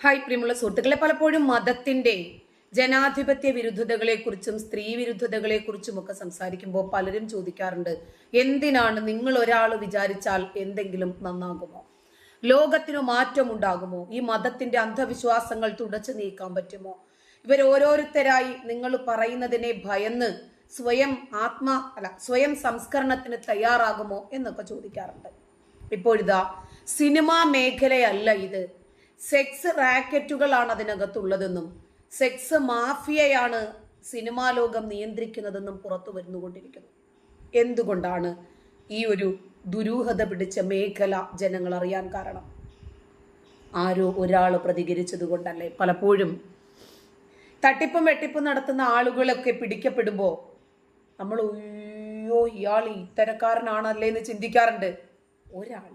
Hi പ്രിയമുള്ള സുഹൃത്തുക്കളെ പലപ്പോഴും മതത്തിന്റെ ജനാധിപത്യ വിരുദ്ധതകളെക്കുറിച്ചും സ്ത്രീ വിരുദ്ധതകളെക്കുറിച്ചും ഒക്കെ സംസാരിക്കുമ്പോൾ പലരും ചോദിക്കാറുണ്ട് എന്തിനാണ് നിങ്ങൾ ഒരാൾ വിചാരിച്ചാൽ എന്തെങ്കിലും നന്നാകുമോ? ലോകത്തിനു മാറ്റമുണ്ടാകുമോ? ഈ മതത്തിന്റെ അന്ധവിശ്വാസങ്ങൾ തുടച്ചു നീക്കാൻ പറ്റുമോ? ഇവർ ഓരോരുത്തരായി നിങ്ങൾ പറയുന്നതിനെ ഭയന്ന് സ്വയം ആത്മ അല്ല സ്വയം സംസ്കരണത്തിന് തയ്യാറാകുമോ എന്നൊക്കെ ചോദിക്കാറുണ്ട്. ഇപ്പോഴിതാ സിനിമാ മേഖലയല്ല ഇത്. സെക്സ് റാക്കറ്റുകളാണ് അതിനകത്തുള്ളതെന്നും സെക്സ് മാഫിയയാണ് സിനിമാ ലോകം നിയന്ത്രിക്കുന്നതെന്നും പുറത്തു വരുന്നുകൊണ്ടിരിക്കുന്നു. എന്തുകൊണ്ടാണ് ഈ ഒരു ദുരൂഹത പിടിച്ച മേഖല ജനങ്ങൾ അറിയാൻ കാരണം? ആരോ ഒരാൾ പ്രതികരിച്ചത് കൊണ്ടല്ലേ? പലപ്പോഴും തട്ടിപ്പും വെട്ടിപ്പും നടത്തുന്ന ആളുകളൊക്കെ പിടിക്കപ്പെടുമ്പോൾ നമ്മൾ അയ്യോ ഇയാൾ ഇത്തരക്കാരനാണല്ലേ എന്ന് ചിന്തിക്കാറുണ്ട്. ഒരാൾ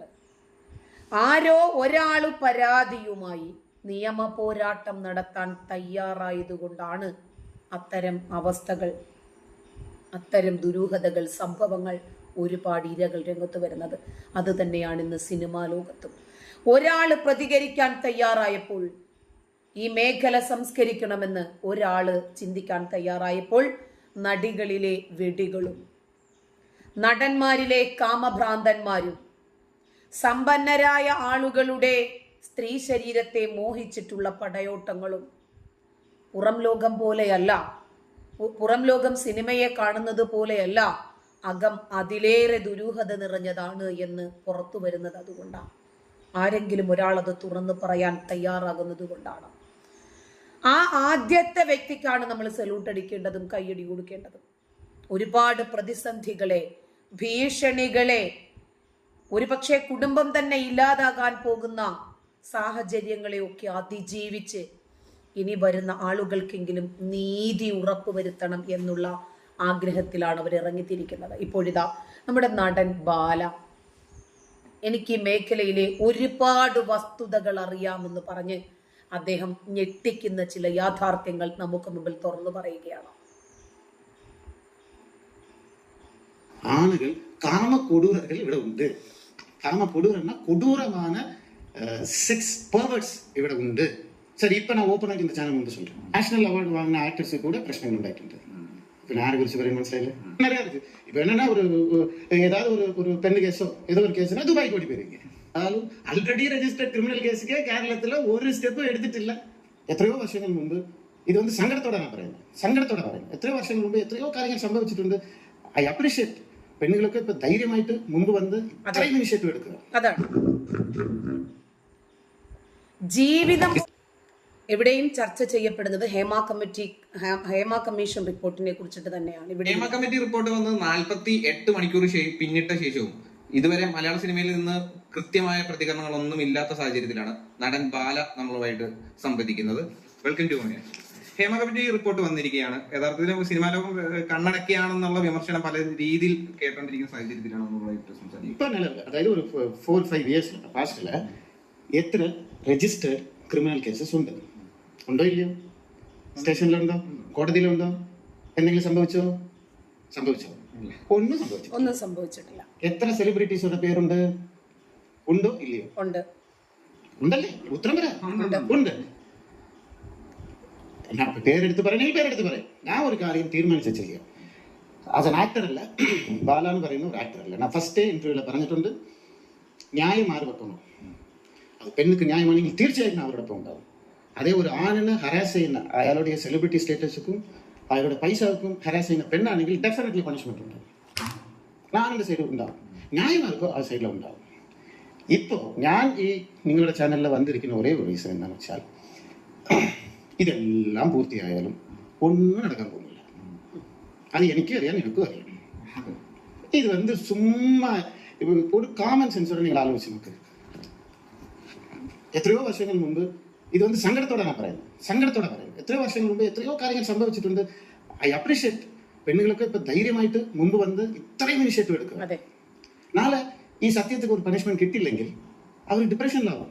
ആരോ ഒരാൾ പരാതിയുമായി നിയമ പോരാട്ടം നടത്താൻ തയ്യാറായതുകൊണ്ടാണ് അത്തരം അവസ്ഥകൾ അത്തരം ദുരൂഹതകൾ സംഭവങ്ങൾ ഒരുപാട് ഇരകൾ രംഗത്ത് വരുന്നത്. അത് തന്നെയാണ് ഇന്ന് സിനിമാ ലോകത്തും. ഒരാൾ പ്രതികരിക്കാൻ തയ്യാറായപ്പോൾ ഈ മേഖല സംസ്കരിക്കണമെന്ന് ഒരാൾ ചിന്തിക്കാൻ തയ്യാറായപ്പോൾ നടികളിലെ വെടികളും നടന്മാരിലെ കാമഭ്രാന്തന്മാരും സമ്പന്നരായ ആളുകളുടെ സ്ത്രീ ശരീരത്തെ മോഹിച്ചിട്ടുള്ള പടയോട്ടങ്ങളും പുറം ലോകം പോലെയല്ല. പുറം ലോകം സിനിമയെ കാണുന്നത് പോലെയല്ല. അകം അതിലേറെ ദുരൂഹത നിറഞ്ഞതാണ് എന്ന് പുറത്തു വരുന്നത് അതുകൊണ്ടാണ്. ആരെങ്കിലും ഒരാൾ അത് തുറന്നു പറയാൻ തയ്യാറാകുന്നത് കൊണ്ടാണ്. ആ ആദ്യത്തെ വ്യക്തിക്കാണ് നമ്മൾ സല്യൂട്ട് അടിക്കേണ്ടതും കൈയടി കൊടുക്കേണ്ടതും. ഒരുപാട് പ്രതിസന്ധികളെ ഭീഷണികളെ ഒരുപക്ഷെ കുടുംബം തന്നെ ഇല്ലാതാകാൻ പോകുന്ന സാഹചര്യങ്ങളെയൊക്കെ അതിജീവിച്ച് ഇനി വരുന്ന ആളുകൾക്കെങ്കിലും നീതി ഉറപ്പുവരുത്തണം എന്നുള്ള ആഗ്രഹത്തിലാണ് അവർ ഇറങ്ങിത്തിരിക്കുന്നത്. ഇപ്പോഴിതാ നമ്മുടെ നടൻ ബാല എനിക്ക് മേഖലയിലെ ഒരുപാട് വസ്തുതകൾ അറിയാമെന്ന് പറഞ്ഞ് അദ്ദേഹം ഞെട്ടിക്കുന്ന ചില യാഥാർത്ഥ്യങ്ങൾ നമുക്ക് മുമ്പിൽ തുറന്നു പറയുകയാണ്. ஆணுகள் காம கொடூரர்கள் இவிட உண்டு. காம கொடூரம்னா கொடூரமான செக்ஸ் பர்வர்ட்ஸ் இவிட உண்டு. சரி இப்போ நான் ஓப்பனாக இந்த சேனல் வந்து சொல்கிறேன் நேஷனல் அவார்டு வாங்கின ஆக்டர்ஸு கூட பிரச்சனைகள் உண்டாக்கின்றது இப்போ யாரை குறித்து வரையும் மனசில் நிறையா இருக்குது இப்போ என்னன்னா ஒரு ஏதாவது ஒரு ஒரு பெண்ணு கேஸோ ஏதோ ஒரு கேஸ்னா துபாய்க்கு ஓடி போயிருங்க அதாவது ஆல்ரெடி ரெஜிஸ்டர்ட் கிரிமினல் கேஸுக்கே கேரளத்தில் ஒரு ஸ்டெப்பும் எடுத்துட்டு இல்லை. எத்தனையோ வருஷங்கள் முன்பு இது வந்து சங்கடத்தோட நான் പറയുന്നത് சங்கடத்தோட പറയുന്നത് எத்தனையோ வருஷங்கள் முன்பு எத்தனையோ காரியங்கள் சம்பவிச்சுட்டு வந்து ஐ அப்ரிஷியேட் പെണ്ണുങ്ങളൊക്കെ ഇപ്പൊ ധൈര്യമായിട്ട് മുമ്പ് വന്ന് അത്രയും ഇനിഷ്യേറ്റീവ് എടുക്കുക. അതാണ്. ജീവിതം എവിടെയും ചർച്ച ചെയ്യപ്പെടുന്നത് ഹേമ കമ്മിറ്റി ഹേമ കമ്മീഷൻ റിപ്പോർട്ടിനെ കുറിച്ചിട്ട് തന്നെയാണ്. ഇവിടെ ഹേമ കമ്മിറ്റി റിപ്പോർട്ട് വന്ന് നാൽപ്പത്തി എട്ട് മണിക്കൂർ പിന്നിട്ട ശേഷവും. ഇതുവരെ മലയാള സിനിമയിൽ നിന്ന് കൃത്യമായ പ്രതികരണങ്ങളൊന്നും ഇല്ലാത്ത സാഹചര്യത്തിലാണ് നടൻ ബാല നമ്മളുമായിട്ട് സംവദിക്കുന്നത്. വെൽക്കം ടു മണി ഹേമ കമ്മിറ്റി റിപ്പോർട്ട് വന്നിരിക്കുകയാണ്. യഥാർത്ഥത്തിൽ സിനിമാ ലോകം കണ്ണടക്കിയാണെന്നുള്ള വിമർശനം പല രീതിയിൽ കേട്ടോണ്ടിരിക്കുന്ന സാഹചര്യത്തിലാണ് നമ്മളുമായിട്ട് സംസാരിക്കുന്നത്. അതായത് ഒരു ഫോർ ഫൈവ് ഇയേഴ്സ് പാസ്റ്റിൽ എത്ര രജിസ്റ്റേർഡ് ക്രിമിനൽ കേസസ് ഉണ്ട്? ഉണ്ടോ ഇല്ലയോ? സ്റ്റേഷനിലുണ്ടോ? കോടതിയിലുണ്ടോ? എന്തെങ്കിലും സംഭവിച്ചോ? സംഭവിച്ചോ? ഒന്നും സംഭവിച്ചു ഒന്നും സംഭവിച്ചിട്ടില്ല. എത്ര സെലിബ്രിറ്റീസുടെ പേരുണ്ട്? ഉണ്ടോ? ഇല്ലയോ? ഉണ്ട്. ഉണ്ടല്ലേ? ഉത്തരം വരാ ഉണ്ട്. ഞാൻ പേരെടുത്ത് പറയണമെങ്കിൽ പേരെടുത്ത് പറയാം ഞാൻ ഒരു കാര്യം തീരുമാനിച്ച ചെയ്യുക ആസ് എൻ ആക്ടർ അല്ല ബാല എന്ന് പറയുന്ന ഒരു ആക്ടർ അല്ല ഞാൻ ഫസ്റ്റ് ഇന്റർവ്യൂവിൽ പറഞ്ഞിട്ടുണ്ട് ന്യായം ആര് വെക്കണോ അത് പെണ്ണുക്ക് ന്യായമാണെങ്കിൽ തീർച്ചയായും ഞാൻ അവരോടൊപ്പം ഉണ്ടാവും അതേ ഒരു ആണിനെ ഹരാസ് ചെയ്യുന്ന അയാളുടെ സെലിബ്രിറ്റി സ്റ്റേറ്റസുക്കും അയാളുടെ പൈസക്കും ഹരാസ് ചെയ്യുന്ന പെണ്ണാണെങ്കിൽ ഡെഫിനറ്റ്ലി പണിഷ്മെന്റ് ഉണ്ടാവും ഞാനെൻ്റെ സൈഡിൽ ഉണ്ടാവും ന്യായമാർക്കോ ആ സൈഡിൽ ഉണ്ടാവും ഇപ്പോൾ ഞാൻ ഈ നിങ്ങളുടെ ചാനലിൽ വന്നിരിക്കുന്ന ഒരേ ഒരു റീസൺ എന്താണെന്ന് വെച്ചാൽ ഇതെല്ലാം പൂർത്തിയായാലും ഒന്നും നടക്കാൻ പോകുന്നില്ല. അത് എനിക്കും അറിയാം എനിക്കും അറിയാം. ഇത് വന്ന് ചുമ്മാ ഒരു കോമൺ സെൻസോടെ നിങ്ങൾ ആലോചിച്ച് നോക്ക്. എത്രയോ വർഷങ്ങൾ മുമ്പ് ഇത് വന്ന് സങ്കടത്തോടെ ഞാൻ പറയുന്നത്. സങ്കടത്തോടെ പറയുന്നത്. എത്രയോ വർഷങ്ങൾ മുമ്പ് എത്രയോ കാര്യങ്ങൾ സംഭവിച്ചിട്ടുണ്ട്. ഐ അപ്രീഷിയേറ്റ് പെണ്ണുങ്ങൾക്ക് ഇപ്പൊ ധൈര്യമായിട്ട് മുമ്പ് വന്ന് ഇത്രയും ഇനിഷ്യേറ്റീവ് എടുക്കും നാളെ ഈ സത്യത്തിന് ഒരു പണിഷ്മെന്റ് കിട്ടില്ലെങ്കിൽ അവർ ഡിപ്രഷനിലാവും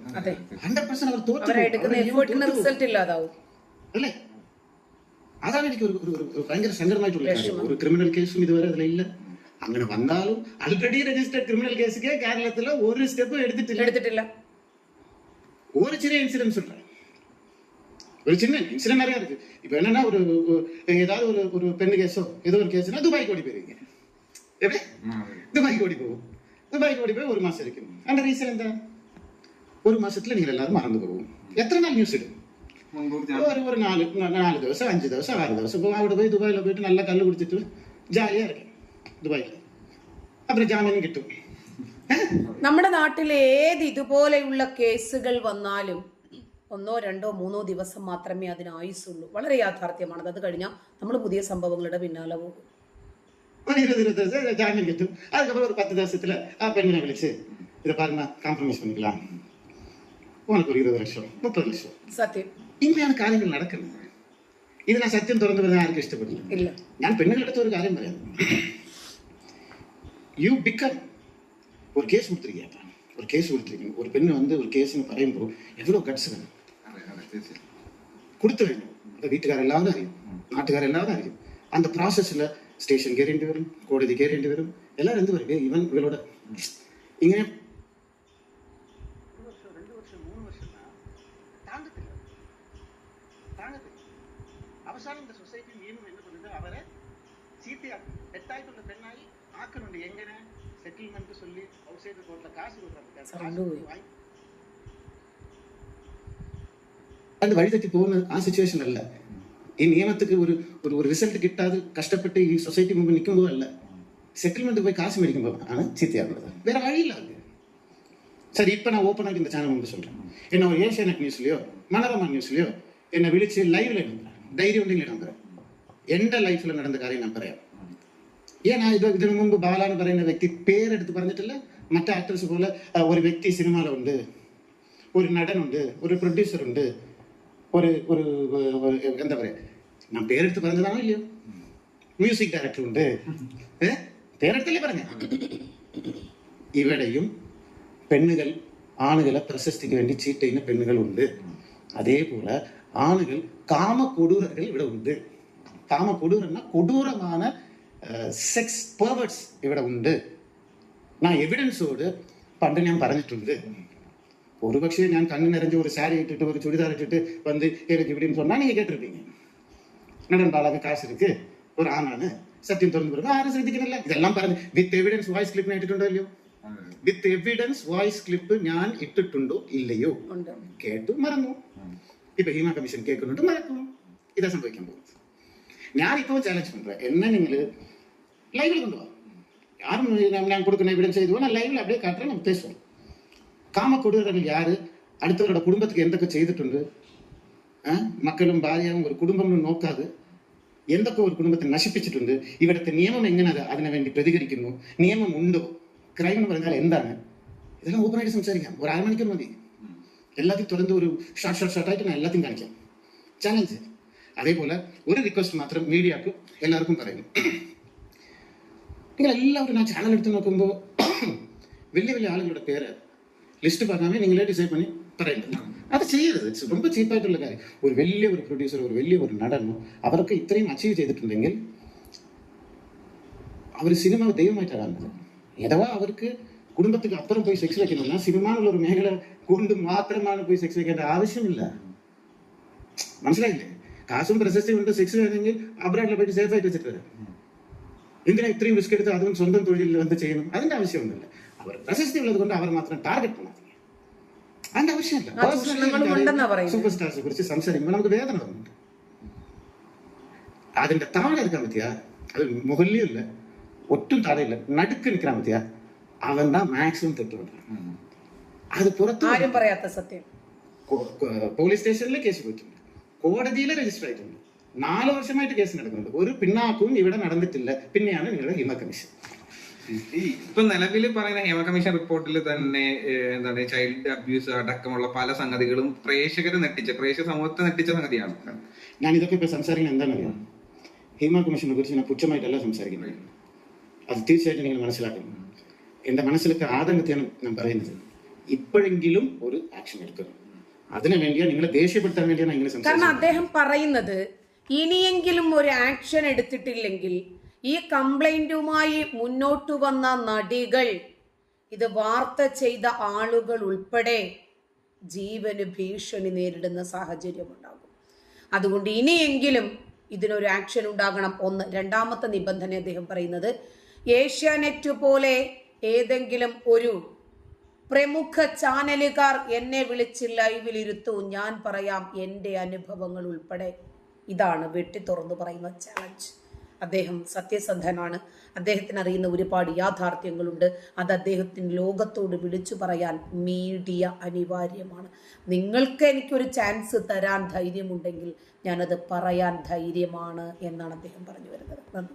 ഹൺഡ്രഡ് പെർസെന്റ് അവർ തോറ്റു അല്ലേ അതാണ് എനിക്ക് ഒരു ഒരു- ഒരു ഭയങ്കര സങ്കടമായിട്ടുള്ള കാര്യം ഒരു ക്രിമിനൽ കേസും ഇതുവരെ അതിലില്ല അങ്ങനെ വന്നാലും ആൾറെഡി രജിസ്റ്റർഡ് ക്രിമിനൽ കേസിക്ക് കേരളത്തിൽ ഒരു സ്റ്റെപ്പും എടുത്തിട്ടില്ല എടുത്തിട്ടില്ല ഒരു ചെറിയ ഇൻസിഡൻസ് ഉണ്ട് ஒரு சின்ன இன்சிடென்ட் நிறைய இருக்கு இப்போ என்னன்னா ஒரு ஒரு- ஏதாவது ஒரு ஒரு பெண்ணு கேஸோ ஏதோ ஒரு கேஸ்னா துபாய்க்கு ஓடி போயிருவீங்க எப்படி துபாய்க்கு ஓடி போவோம் துபாய்க்கு ஓடி போய் ஒரு மாசம் இருக்கும் அந்த ரீசன் என்ன ஒரு மாசத்துல நீங்க எல்லாரும் மறந்து போவோம் எத்தனை நாள் நியூஸ் இடும் മുൻകൂർ ഒരു ഒരു നാല് നാല് ദിവസം അഞ്ച് ദിവസം ആറ് ദിവസം. இப்போ അവിടെ പോയി துபாயில் പോയിട്ട് നല്ല കല്ല് കുടിച്ചിട്ട് ജാലി ഇറക്കി ദുബായിൽ. அப்புறம் ജാമ്യം കിട്ടും. നമ്മുടെ നാട്ടിൽ ഏത് ഇതുപോലെയുള്ള കേസുകൾ വന്നാലും ഒന്നോ രണ്ടോ മൂന്നോ ദിവസം മാത്രമേ അതിന് ആയുസുള്ളൂ വളരെ യാഥാർത്ഥ്യമാണ് അത് കഴിഞ്ഞാൽ നമ്മൾ പുതിയ സംഭവങ്ങളുടെ പിന്നാലെ പോകും. ജാമ്യം കിട്ടും. അതിനപ്പുറം ഒരു പത്ത് ദിവസത്തിൽ ആ പെണ്ണിനെ വിളിച്ച് ഇത് പറഞ്ഞ കോംപ്രമൈസ് പണിക്കലാണ് ഇരുപത് ലക്ഷം മുപ്പത് ലക്ഷം. സത്യം. இனிமையான காரியங்கள் நடக்கணும். இதை நான் சத்தியம் திறந்து விட யாருக்கு இஷ்டப்படல. இல்லை. நான் பெண்களிடத்து ஒரு காரியம் வராது யூ பிகம் ஒரு கேஸ் கொடுத்துருக்கியாப்பா? ஒரு கேஸ் கொடுத்துருக்கீங்க. ஒரு பெண் வந்து ஒரு கேஸ்னு பறையும்போது எவ்வளோ கட்ஸ் வேணும்? கொடுத்து வேணும். அந்த வீட்டுக்காரர் எல்லாரும் அறியும் நாட்டுக்காரர் எல்லாரும் அறியும் அந்த ப்ராசஸில் ஸ்டேஷன் கேரண்டி வரும். கோடதி கேரண்டி வரும். எல்லாரும் இருந்து வரும் இவன் இவளோட இங்கே അവസാനം இந்த സൊസൈറ്റി നിയമം എന്ത് பண்ணுது അവരെ ചീത്തയാക്കി തെറ്റായിട്ടുള്ള പെണ്ണായി ആക്കുന്നുണ്ട് എങ്ങനെ സെറ്റിൽമെന്റ് ചൊല്ലി ഔട്ട് സൈഡ് കോർട്ടിലെ കാശ് കൊടുക്കാൻ അത് വഴിതെറ്റി പോകുന്ന ആ സിറ്റുവേഷൻ അല്ല ഈ നിയമത്തിക്ക് ഒരു ഒരു ഒരു റിസൾട്ട് കിട്ടാതെ കഷ്ടപ്പെട്ട് ഈ സൊസൈറ്റി മുമ്പ് നിൽക്കുമ്പോൾ അല്ല സെറ്റിൽമെന്റ് പോയി കാശ് മേടിക്കുമ്പോൾ ആണ് ചീത്തയാകുന്നത് വേറെ വഴിയില്ല சரி இப்போ நான் ஓப்பனாக இந்த சேனல் வந்து சொல்கிறேன் என்ன ஒரு ஏஷியானட் நியூஸ்லையோ மனோரமா நியூஸ்லையோ என்னை விழிச்சு லைவ்ல எழுதுறேன் தைரியம் உண்டியில் நம்புறேன் എൻ്റെ ലൈഫിൽ നടന്ന കാര്യം ഞാൻ പറയാം ഏനാ ഇത് ഇതിനു മുമ്പ് ബാല എന്ന് പറയുന്ന വ്യക്തി പേരെടുത്ത് പറഞ്ഞിട്ടില്ല മറ്റേ ആക്ട്രസ് പോലെ ഒരു വ്യക്തി സിനിമയിലുണ്ട് ഒരു നടനുണ്ട് ഒരു പ്രൊഡ്യൂസറുണ്ട് ഒരു ഒരു എന്താ പറയുക ഞാൻ പേരെടുത്ത് പറഞ്ഞതാണോ ഇല്ലയോ മ്യൂസിക് ഡയറക്ടർ ഉണ്ട് ഏ പേരെടുത്തല്ലേ പറഞ്ഞ ഇവിടെയും പെണ്ണുകൾ ആണുകളെ പ്രശസ്തിക്ക് വേണ്ടി ചീറ്റ് ചെയ്യുന്ന പെണ്ണുകളുണ്ട് അതേപോലെ ஆண்கள் காம கொடூரர்கள் இவிட உண்டு காம கொடூரம்னா கொடூரமான செக்ஸ் பர்வர்ட்ஸ் இவிட உண்டு நான் എവിഡൻസോട് പണ്ട് ഞാൻ പറഞ്ഞിട്ടുണ്ട് ഒരുപക്ഷെ ഞാൻ കണ്ണു നിറഞ്ഞ ഒരു സാരി ഇട്ടിട്ട് ഒരു ചുടിദാർ ഇട്ടിട്ട് വന്ന് എനിക്ക് ഇവിടെയും சொன்னா நீங்க கேட்டிருப்பீங்க என்னடா அழகு காசு இருக்கு ஒரு ஆனானு சத்தியம் திறந்து பிறகு ஆரும் ശ്രദ്ധിക്കുന്നില്ല ഇതെല്ലാം പറഞ്ഞു വിത്ത് എവിഡൻസ് വോയിസ് ക്ലിപ്പ് ഞാൻ ഇട്ടിട്ടുണ്ടോ ഇല്ലയോ വിത്ത് എവിഡൻസ് വോയിസ് ക്ലിപ്പ് ഞാൻ ഇട്ടിട്ടുണ്ടോ ഇല്ലയോ കേട്ടു മറന്നു இப்போ ஹியூமன் கமிஷன் கேட்கணுன்ட்டு நடக்கணும் இதை சம்பவிக்கும் போகுது ഞാൻ ഇപ്പോൾ ചാലഞ്ച് பண்ணுறேன் என்ன നിങ്ങൾ ലൈവിൽ കൊണ്ടുപോകാം யாரும் நான் கொடுக்கணும் எவிடன்ஸ் செய்துவோம் நான் லைவில் அப்படியே காட்டுறேன் நம்ம பேசுவோம். காம கொடுக்குறவங்க யார்? அடுத்தவரோட குடும்பத்துக்கு எந்தக்க செய்துட்டு மக்களும் பாரியாவும் ஒரு குடும்பம்னு நோக்காது. എന്തൊക്കെ ഒരു കുടുംബത്തെ നശിപ്പിച്ചിട്ടുണ്ട് நியமம் നിയമം എങ്ങനെ അതിനു വേണ്ടി പ്രതികരിക്കുന്നു നിയമം ഉണ്ടോ ക്രൈം എന്ന് പറഞ്ഞാൽ എന്താണ് ഇതെല്ലാം ഓപ്പണായിട്ട് സംസാരിക്കാം ഒരു അരമണിക്കൂർ மதி എല്ലാത്തിനും തുറന്ന് ഒരു ഷർട്ട് ഷർട്ട് ഷർട്ടായിട്ട് ഞാൻ എല്ലാത്തിനും കാണിക്കാം. ചാലഞ്ച് അതേപോലെ ഒരു റിക്വസ്റ്റ് മാത്രം മീഡിയക്ക് എല്ലാവർക്കും പറയുന്നു. നിങ്ങൾ എല്ലാവരും ആ ചാനൽ എടുത്ത് നോക്കുമ്പോൾ വലിയ വലിയ ആളുകളുടെ പേര് ലിസ്റ്റ് പറഞ്ഞാൽ നിങ്ങളെ ഡിസൈഡ് പണി പറയുന്നത് അത് ചെയ്യരുത്. ரொம்ப ചീപ്പായിട്ടുള്ള കാര്യം. ഒരു വലിയ ഒരു പ്രൊഡ്യൂസർ ഒരു വലിയ ഒരു നടനോ അവർക്ക് ഇത്രയും അച്ചീവ് ചെയ്തിട്ടുണ്ടെങ്കിൽ അവർ സിനിമ ദൈവമായിട്ടാണ് കാണുന്നത്. അഥവാ അവർക്ക് കുടുംബത്തിക്ക് അപ്പുറം പോയി സെക്സ് വയ്ക്കണമെന്നാൽ സിനിമ എന്നുള്ള ഒരു മേഖല കൊണ്ട് മാത്രമാണ് പോയി സെക്സ് വെക്കേണ്ട ആവശ്യമില്ല മനസ്സിലായില്ലേ കാശും പ്രശസ്തിയും ഉണ്ട് സെക്സ് വേണമെങ്കിൽ അബ്രാഡിൽ പോയിട്ട് സേഫായിട്ട് വെച്ചിട്ട് വരാം എന്തിനാ ഇത്രയും റിസ്ക് എടുത്ത് അതും സ്വന്തം തൊഴിലിൽ എന്ത് ചെയ്യണം അതിന്റെ ആവശ്യമൊന്നുമില്ല അവർ പ്രശസ്തി ഉള്ളത് കൊണ്ട് അവർ മാത്രം ടാർഗറ്റ് മാത്രം അതിന്റെ ആവശ്യമില്ല സൂപ്പർ സ്റ്റാർസിനെ കുറിച്ച് സംസാരിക്കുമ്പോൾ നമുക്ക് വേദന തോന്നുന്നുണ്ട് അതിന്റെ താഴെ എടുക്കാൻ പറ്റിയ അത് മുകളിലും ഇല്ല ഒട്ടും താഴെയില്ല നടുക്ക് നിൽക്കാൻ പറ്റിയ അവൻ മാക്സിമം തെറ്റുകൊണ്ടാണ് അത് പുറത്തു ആരും പറയാത്ത സത്യം. പോലീസ് സ്റ്റേഷനിൽ കേസ് പോയിട്ടുണ്ട് കോടതിയിൽ രജിസ്റ്റർ ആയിട്ടുണ്ട്. നാല് വർഷമായിട്ട് കേസ് നടക്കുന്നുണ്ട്. ഒരു പിന്നാക്കും ഇവിടെ നടന്നിട്ടില്ല. പിന്നെയാണ് നിങ്ങളുടെ ഹിമ കമ്മീഷൻ. ഇപ്പൊ നിലവിൽ പറയുന്ന ഹേമ കമ്മീഷൻ റിപ്പോർട്ടിൽ തന്നെ എന്താണ് ചൈൽഡ് അബ്യൂസ് അടക്കമുള്ള പല സംഗതികളും പ്രേക്ഷകരെ നെട്ടിച്ച പ്രേക്ഷക സമൂഹത്തെ നെട്ടിച്ച സംഗതിയാണ്. ഞാൻ ഇതൊക്കെ ഇപ്പൊ സംസാരിക്കുന്നത് എന്താണെന്നറിയാം ഹിമ കമ്മീഷനെ കുറിച്ച് ഞാൻ പുച്ഛമായിട്ടല്ല സംസാരിക്കുന്നത്. അത് തീർച്ചയായിട്ടും നിങ്ങൾ മനസ്സിലാക്കണം. എന്റെ മനസ്സിലൊക്കെ ആതങ്കത്തെയാണ് ഞാൻ പറയുന്നത്. ഇപ്പോഴെങ്കിലും ഒരു ആക്ഷൻ എടുക്കണം. അതിനു വേണ്ടിയാ നിങ്ങളെ ദേഷ്യപ്പെടുത്താൻ വേണ്ടിയാണ് ഇങ്ങനെ കാരണം അദ്ദേഹം പറയുന്നത് ഇനിയെങ്കിലും ഒരു ആക്ഷൻ എടുത്തിട്ടില്ലെങ്കിൽ ഈ കംപ്ലൈന്റുമായി മുന്നോട്ട് വന്ന നടികൾ ഇത് വാർത്ത ചെയ്ത ആളുകൾ ഉൾപ്പെടെ ജീവന് ഭീഷണി നേരിടുന്ന സാഹചര്യം ഉണ്ടാകും. അതുകൊണ്ട് ഇനിയെങ്കിലും ഇതിനൊരു ആക്ഷൻ ഉണ്ടാകണം ഒന്ന് രണ്ടാമത്തെ നിബന്ധന അദ്ദേഹം പറയുന്നത്. ഏഷ്യാനെറ്റ് പോലെ ഏതെങ്കിലും ഒരു പ്രമുഖ ചാനലുകാർ എന്നെ വിളിച്ച് ലൈവിൽ ഇരുത്തൂ ഞാൻ പറയാം എന്റെ അനുഭവങ്ങൾ ഉൾപ്പെടെ. ഇതാണ് വെട്ടി തുറന്നു പറയുന്ന ചാലഞ്ച് അദ്ദേഹം സത്യസന്ധനാണ്. അദ്ദേഹത്തിന് അറിയുന്ന ഒരുപാട് യാഥാർത്ഥ്യങ്ങളുണ്ട്. അത് അദ്ദേഹത്തിന് ലോകത്തോട് വിളിച്ചു പറയാൻ മീഡിയ അനിവാര്യമാണ്. നിങ്ങൾക്ക് എനിക്കൊരു ചാൻസ് തരാൻ ധൈര്യമുണ്ടെങ്കിൽ ഞാനത് പറയാൻ ധൈര്യമാണ് എന്നാണ് അദ്ദേഹം പറഞ്ഞു വരുന്നത്. നന്ദി.